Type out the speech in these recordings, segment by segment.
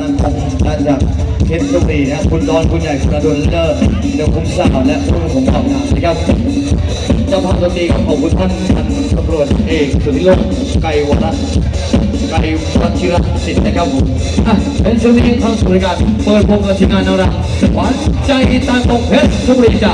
ท่านท่านจากเพชรบุรีนะคุณดอนคุณใหญ่คุณอดุลเลิศเดี๋ยวคุ้มสาวและผู้ผมทำงานนะครับเจ้าภาพดนตรีขอบคุณท่านท่านตำรวจเอกสุริโลกไกรวรัตไกรวัชิรสิทธิ์นะครับผมอะเป็นช่วงนี้ทางสุริการเปิดวงกับทีมงานเราละหวานใจตางตกเพชรบุรีจ้ะ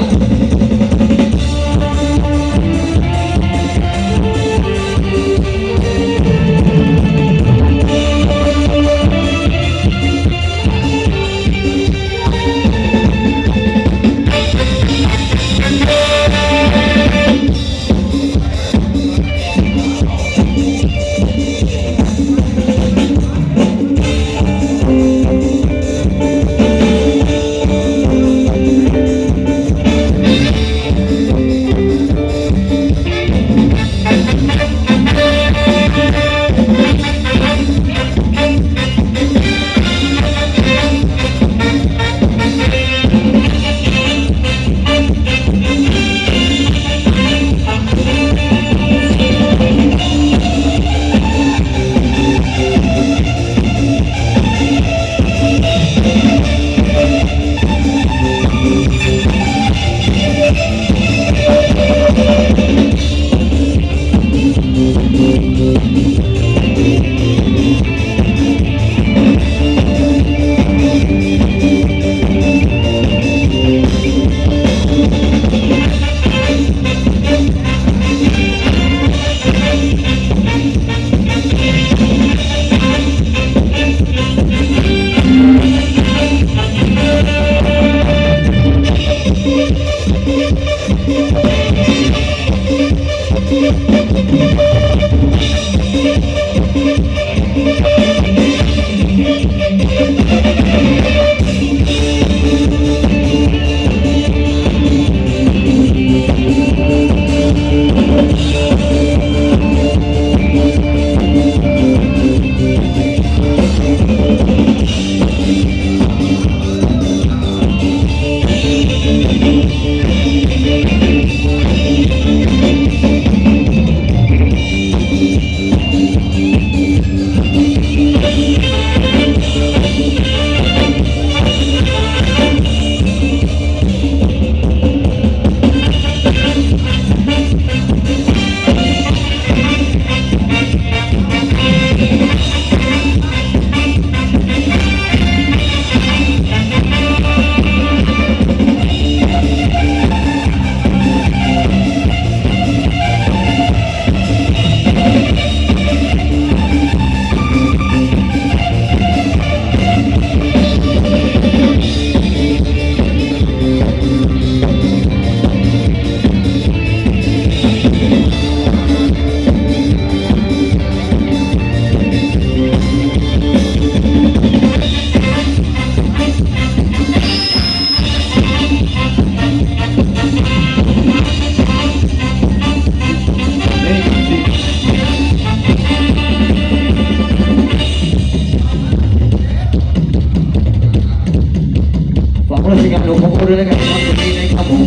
ากราชการหลวงพ่อคูด้วยนะครับวันนี้นะครับผม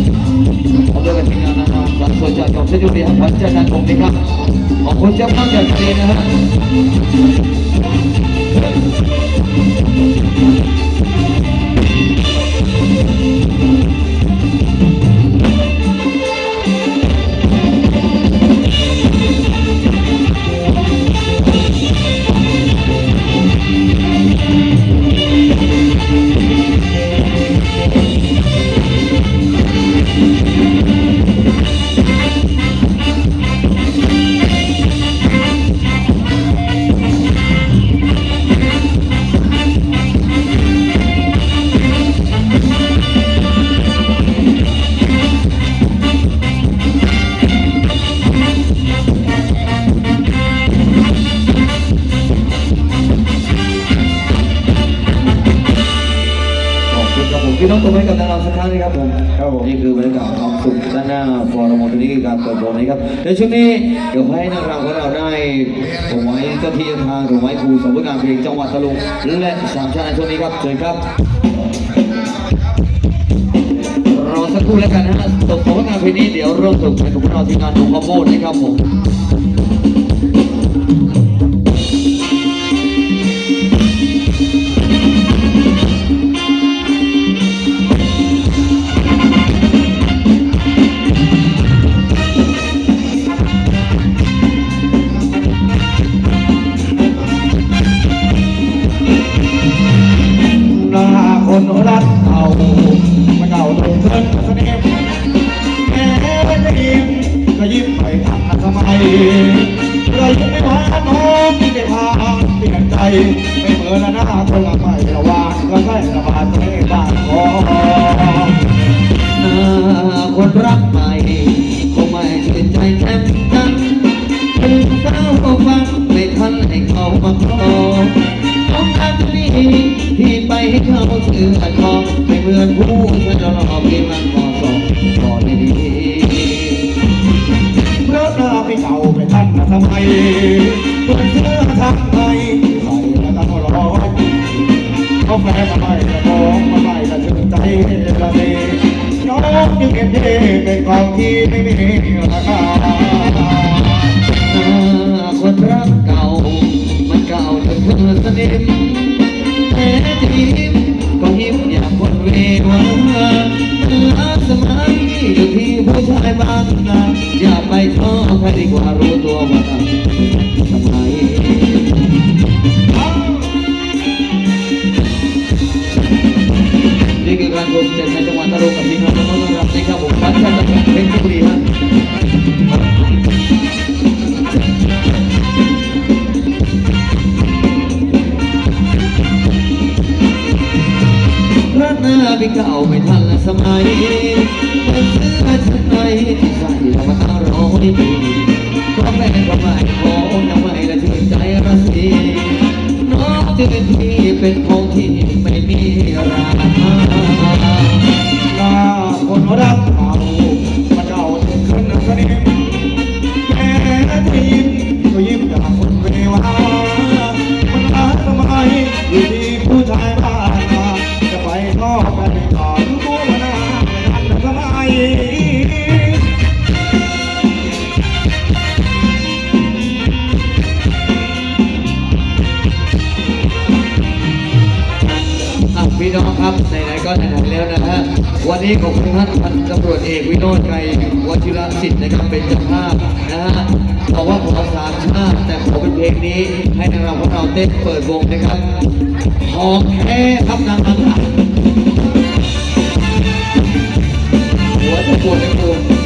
ขอบคุณทีมงานนะครับหลังส่วนจากจองเชยุรีขวัญใจนันผมนะครับขอบคุณเจ้าภาพจากทะเลนะครับ ตัวให้กับดาราสักครั้งนะครับผมครับผมนี่คือบรรยากาศความสุขด้านหน้าฟอร์มอลนี้คือการเปิดโบนะครับในช่วงนี้เดี๋ยวให้นักรำของเราได้ถวายเจ้าที่เจ้าทางถวายครูสมบูรณ์งานเพลงจังหวัดตะลุงและสามชาติในช่วงนี้ครับเชิญครับรอสักครู่แล้วกันนะฮะตกสมบูรณ์งานเพลงนี้เดี๋ยวเริ่มส่งเป็นของเราทีมงานของคอมโบนะครับผม ไม่เหมือนนะนะคนละหม่ระวางก็ไม่ระบาดไม่บาดคอคนรักใหม่คงไม่ชื่นใจแค่นันถึงเศร้าก็ฟังไม่ทันให้เขามาขอต้องการนี้ที่ไปให้เขาเชื่อคอไม่เหมือนผู้ชายรอกที่มันมอสองก่อนดีเพราะเธอไม่เก่าไปทันทำไมเพื่อนเธอทำไม ก็มาได้มาไล่กระโปงมาไล่กระชุดใจนระเบน้องอยู่เก็บเด็เป็นของที่ไม่มีราคาคนรักเก่ามันเก่าจนเพื่อสนิม รวมจ็ในจังหวัดตรุกับนี้ครับต้องรับนครับผมพันชาติเพชรบุรีฮะพระนาบิเก่ไม่ทันสมัยมาซื้อมาทำไมใส่เรามาอร่อยดีก็แม่ก็ไม่ wow. ้องครับไหนๆก็ไหนๆแล้วนะฮะวันนี้ขอบคุณท่านพันตำรวจเอกวิโรจน์ไกรวชิรสิทธิ์นะครับเป็นเจ้าภาพนะฮะบอกว่าขอสามชาติแต่ขอเป็นเพลงนี้ ให้นางรำของเราเต้นเปิดวงนะครับหอมแท้ครับนางรำหัวตะโเนตะโกน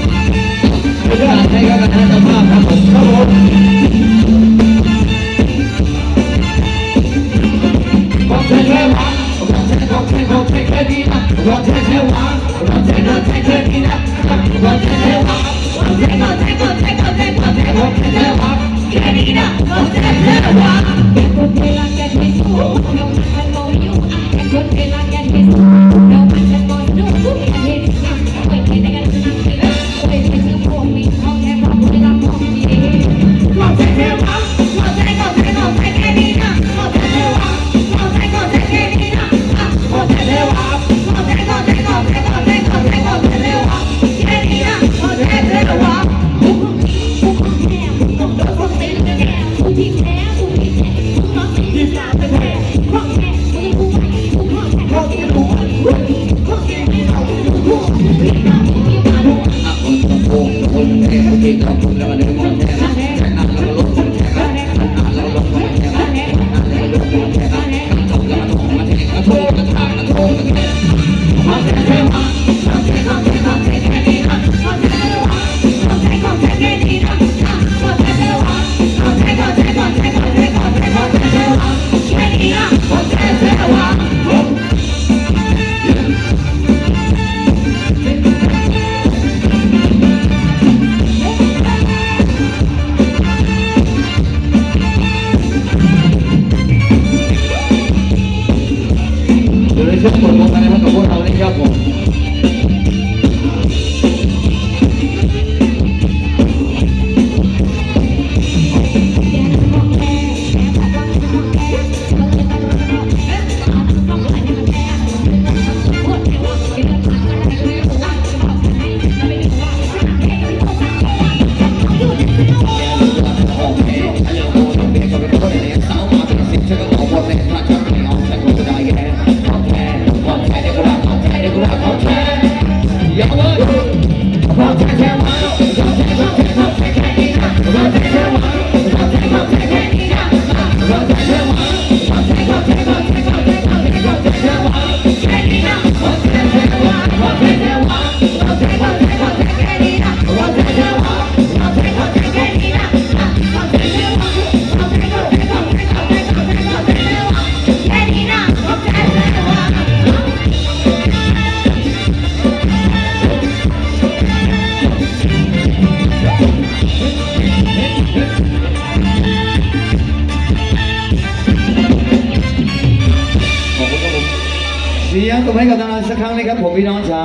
ยงตัวให้กับทางนั้นสักครั้งนะครับผมพี่น้องช้า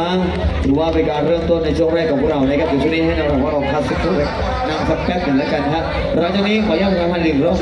ถือว่าเป็นการเริ่มต้นในช่วงแรกของพวกเรานะครับเดี๋ยวช่วงนี้ให้เราเราว่าเราพักสักครู่เลยนั่งสักแป๊บหนึ่งแล้วกันฮะหลังจากนี้ขออนุญาตประชาสัมพันธ์อีกรอบ